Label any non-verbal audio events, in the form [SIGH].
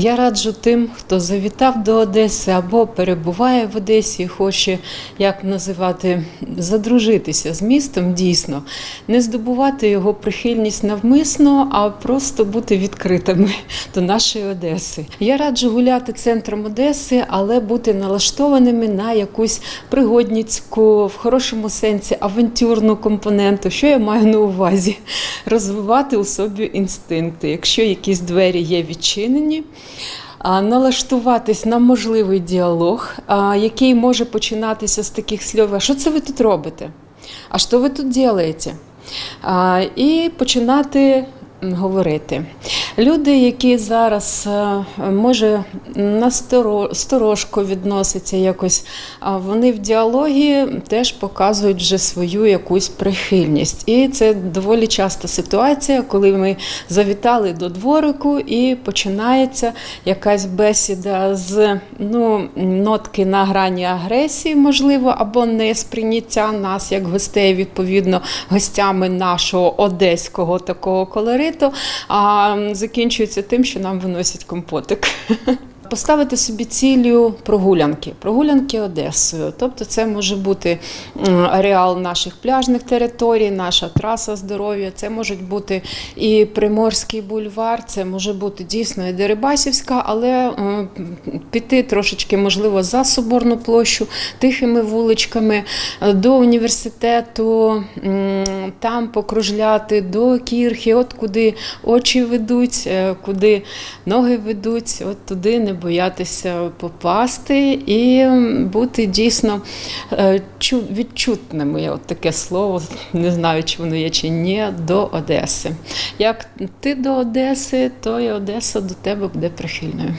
Я раджу тим, хто завітав до Одеси або перебуває в Одесі, хоче як називати задружитися з містом дійсно, не здобувати його прихильність навмисно, а просто бути відкритими [LAUGHS] до нашої Одеси. Я раджу гуляти центром Одеси, але бути налаштованими на якусь пригодницьку, в хорошому сенсі авантюрну компоненту. Що я маю на увазі? [LAUGHS] Розвивати у собі інстинкти. Якщо якісь двері є відчинені, налаштуватись на можливий діалог, який може починатися з таких слів: «А що це ви тут робите? А що ви тут робите? І починати говорити. Люди, які зараз е, може насторожко відносяться якось, вони в діалогі теж показують вже свою якусь прихильність. І це доволі часта ситуація, коли ми завітали до дворику і починається якась бесіда з ну, нотки на грані агресії, можливо, або несприйняття нас як гостей, відповідно, гостями нашого одеського такого колориту, а закінчується тим, що нам виносять компотик. Поставити собі цілю прогулянки, прогулянки Одесою. Тобто, це може бути ареал наших пляжних територій, наша траса здоров'я, це можуть бути і Приморський бульвар, це може бути дійсно і Дерибасівська, але піти трошечки, можливо, за Соборну площу, тихими вуличками е, до університету, там покружляти до кірхи, от куди очі ведуть, е, куди ноги ведуть, от туди не боятися попасти і бути дійсно е, Я. От таке слово, не знаю, чи воно є чи ні, до Одеси. Як ти до Одеси, то і Одеса до тебе буде прихильною.